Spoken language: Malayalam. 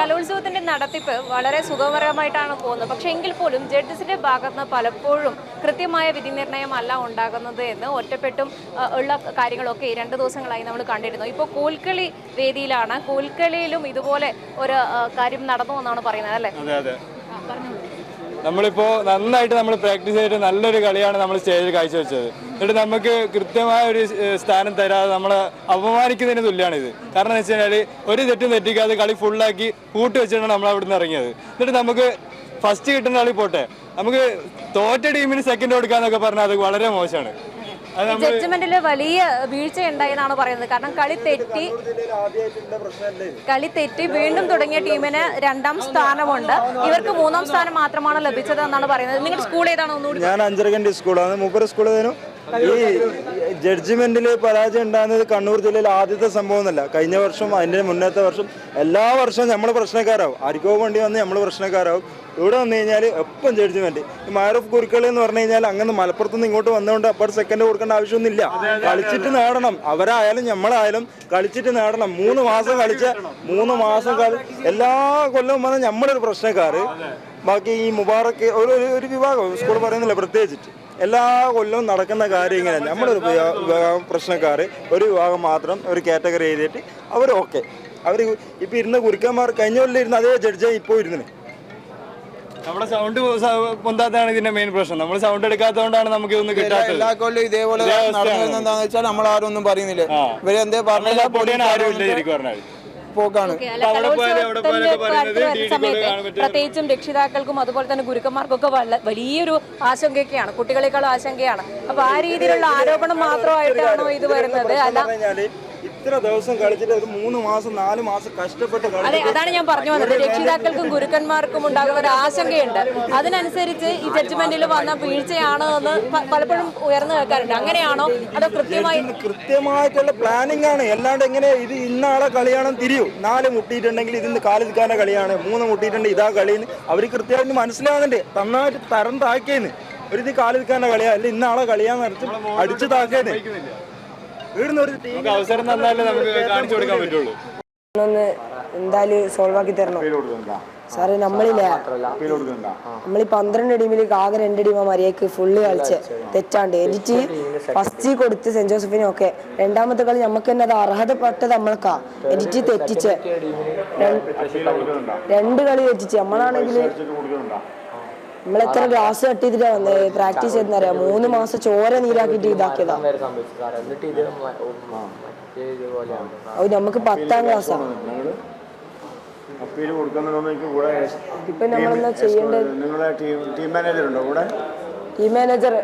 കലോത്സവത്തിന്റെ നടത്തിപ്പ് വളരെ സുഖകരമായിട്ടാണ് പോകുന്നത്. പക്ഷെ എങ്കിൽ പോലും ജഡ്ജസിന്റെ ഭാഗത്ത് നിന്ന് പലപ്പോഴും കൃത്യമായ വിധി നിർണയമല്ല ഉണ്ടാകുന്നത് എന്ന് ഒറ്റപ്പെട്ടും ഉള്ള കാര്യങ്ങളൊക്കെ ഈ രണ്ട് ദിവസങ്ങളായി നമ്മൾ കണ്ടിരുന്നു. ഇപ്പോൾ കോൽക്കളി വേദിയിലാണ്. കോൽക്കളിയിലും ഇതുപോലെ ഒരു കാര്യം നടന്നു എന്നാണ് പറയുന്നത് അല്ലേ? നമ്മളിപ്പോ നന്നായിട്ട് നമ്മൾ പ്രാക്ടീസ് ചെയ്തിട്ട് നല്ലൊരു കളിയാണ് നമ്മൾ സ്റ്റേജിൽ കാഴ്ചവെച്ചത്. എന്നിട്ട് നമുക്ക് കൃത്യമായ ഒരു സ്ഥാനം തരാതെ നമ്മളെ അപമാനിക്കുന്നതിന് തുല്യമാണ് ഇത് കാരണം എന്ന് വെച്ച് കഴിഞ്ഞാൽ ഒരു തെറ്റും തെറ്റിക്കാതെ കളി ഫുള്ളാക്കി കൂട്ടി വെച്ചിട്ടാണ് നമ്മൾ അവിടുന്ന് ഇറങ്ങിയത്. എന്നിട്ട് നമുക്ക് ഫസ്റ്റ് കിട്ടുന്ന കളി പോട്ടെ. നമുക്ക് തോറ്റ ടീമിന് സെക്കൻഡ് കൊടുക്കാന്നൊക്കെ പറഞ്ഞാൽ അത് വളരെ മോശമാണ്. ജഡ്ജ്മെന്റിൽ വലിയ വീഴ്ച ഉണ്ടായി എന്നാണ് പറയുന്നത്. കാരണം കളി തെറ്റി കളി തെറ്റി വീണ്ടും തുടങ്ങിയ ടീമിന് രണ്ടാം സ്ഥാനമുണ്ട്. ഇവർക്ക് മൂന്നാം സ്ഥാനം മാത്രമാണ് ലഭിച്ചത് എന്നാണ് പറയുന്നത്. നിങ്ങളുടെ സ്കൂൾ ഏതാണ്? ഒന്നുകൂടി ഞാൻ അഞ്ചരക്കണ്ടി സ്കൂളാണ്. മൂപ്പര സ്കൂൾ ഈ ജഡ്ജിമെന്റിൽ പരാജയം ഉണ്ടാകുന്നത് കണ്ണൂർ ജില്ലയിൽ ആദ്യത്തെ സംഭവം എന്നല്ല. കഴിഞ്ഞ വർഷം അതിന്റെ മുന്നത്തെ വർഷം എല്ലാ വർഷവും നമ്മൾ പ്രശ്നക്കാരാവും. ആർക്കോ വണ്ടി വന്ന് നമ്മൾ പ്രശ്നക്കാരാവും. ഇവിടെ വന്നു കഴിഞ്ഞാൽ എപ്പം ജഡ്ജ്മെന്റ്? ഈ ഓഫ് കുരുക്കളി എന്ന് പറഞ്ഞു കഴിഞ്ഞാൽ അങ്ങനെ മലപ്പുറത്ത് നിന്ന് ഇങ്ങോട്ട് വന്നുകൊണ്ട് അപ്പോൾ സെക്കൻഡ് കൊടുക്കേണ്ട ആവശ്യമൊന്നുമില്ല. കളിച്ചിട്ട് നേടണം. അവരായാലും നമ്മളായാലും കളിച്ചിട്ട് നേടണം. മൂന്ന് മാസം കളിച്ച മൂന്ന് മാസം കളി എല്ലാ കൊല്ലവും വന്ന നമ്മളൊരു പ്രശ്നക്കാർ ബാക്കി ഈ മുബാറക്ക് ഒരു- ഒരു വിഭാഗം. സ്കൂൾ പറയുന്നില്ല? പ്രത്യേകിച്ചിട്ട്. എല്ലാ കൊല്ലവും നടക്കുന്ന കാര്യം തന്നെ നമ്മളൊരു വിഭാഗം പ്രശ്നക്കാർ ഒരു വിഭാഗം മാത്രം ഒരു കാറ്റഗറി എഴുതിയിട്ട് അവർ ഓക്കെ. അവർ ഇപ്പം ഇരുന്ന കുരുക്കന്മാർ കഴിഞ്ഞ കൊല്ലം ഇരുന്ന് അതേ ജഡ്ജായി ഇപ്പോൾ ഇരുന്നത് നമ്മുടെ സൗണ്ട് പൊന്താത്തതാണ് ഇതിന്റെ മെയിൻ പ്രശ്നം. നമ്മൾ സൗണ്ട് എടുക്കാത്തതുകൊണ്ടാണ് നമുക്ക് ഇതൊന്നും കിട്ടാത്തത്. എല്ലാ കൊല്ലം ഇതേപോലെ എന്താന്ന് വെച്ചാൽ നമ്മൾ ആരും ഒന്നും പറയുന്നില്ല. ഇവരെന്തേ എന്തേ പറഞ്ഞില്ല പൊടിയാണ് ആരും ഇല്ല ശരിക്കും പറഞ്ഞാൽ പോക്കാണ് സമയത്ത്. പ്രത്യേകിച്ചും രക്ഷിതാക്കൾക്കും അതുപോലെ തന്നെ ഗുരുക്കന്മാർക്കും ഒക്കെ വല്ല- വലിയൊരു ആശങ്കയൊക്കെയാണ്. കുട്ടികളെക്കാളും ആശങ്കയാണ്. അപ്പൊ ആ രീതിയിലുള്ള ആരോപണം മാത്രമായിട്ടാണോ ഇത് വരുന്നത്? അല്ല. ഇത്ര ദിവസം കളിച്ചിട്ട് ഒരു മൂന്ന് മാസം നാല് മാസം കഷ്ടപ്പെട്ട് അതെ അതാണ് ഞാൻ പറഞ്ഞു വന്നത്. രക്ഷിതാക്കൾക്കും ഗുരുക്കന്മാർക്കും ഉണ്ടാകുന്ന ഒരു ആശങ്കയുണ്ട്. അതിനനുസരിച്ച് ഈ ജഡ്ജ്മെന്റിൽ വന്ന വീഴ്ചയാണോ എന്ന് പലപ്പോഴും ഉയർന്നു കേൾക്കാറുണ്ട്. അങ്ങനെയാണോ അതോ കൃത്യമായി കൃത്യമായിട്ടുള്ള പ്ലാനിംഗ് ആണ്. അല്ലാണ്ട് എങ്ങനെ ഇത് ഇന്നാളെ കളിയാണെന്ന് തിരിയൂ. നാല് മുട്ടിയിട്ടുണ്ടെങ്കിൽ ഇതിന്ന് കാലിക്കാന കളിയാണ്. മൂന്ന് മുട്ടിയിട്ടുണ്ട് ഇതാ കളിന്ന് അവർ കൃത്യമായിട്ട് മനസ്സിലാകുന്നുണ്ട്. നന്നായിട്ട് തരം താക്കിയെന്ന് ഒരു ഇത് കാലിക്കാന കളിയാ. അല്ല ഇന്നാളെ കളിയാന്ന് അടിച്ച് അടിച്ചു താക്കേന്ന് ഇവിടുന്ന് ഒരു ടീം നമുക്ക് അവസരം തന്നാലേ നമുക്ക് കാണിച്ചു കൊടുക്കാൻ പറ്റുള്ളൂ. ഒന്ന് എന്തായാലും സോൾവ് ആക്കി തരണം. സാറ് നമ്മളില്ല? നമ്മൾ ഈ പന്ത്രണ്ട് ടീമിൽ ആകെ രണ്ട് ടീമാ മര്യാദയ്ക്ക് ഫുള്ള് കളിച്ച് തെറ്റാണ്ട്. എഡിറ്റ് ഫസ്റ്റ് കൊടുത്ത് സെന്റ് ജോസഫിനും ഒക്കെ രണ്ടാമത്തെ കളി നമുക്ക് തന്നെ അത് അർഹതപ്പെട്ടത് നമ്മൾക്കാ. എഡിറ്റ് തെറ്റിച്ച് രണ്ട് കളി തെറ്റിച്ച്. നമ്മളാണെങ്കിൽ നമ്മൾ എത്ര ഗ്ലാസ് കട്ട് ചെയ്തിട്ടാ വന്നത് പ്രാക്ടീസ് ചെയ്തെന്നറിയാം മൂന്ന് മാസം ചോര നീരാക്കിട്ട് ഇതാക്കിയതാ. അത് നമുക്ക് പത്താം ക്ലാസ്സാ. അപ്പീൽ കൊടുക്കുന്നതൊന്നും എനിക്ക് കൂടെ ഇപ്പൊ നമ്മളെന്താ ചെയ്യേണ്ടത്? Team manager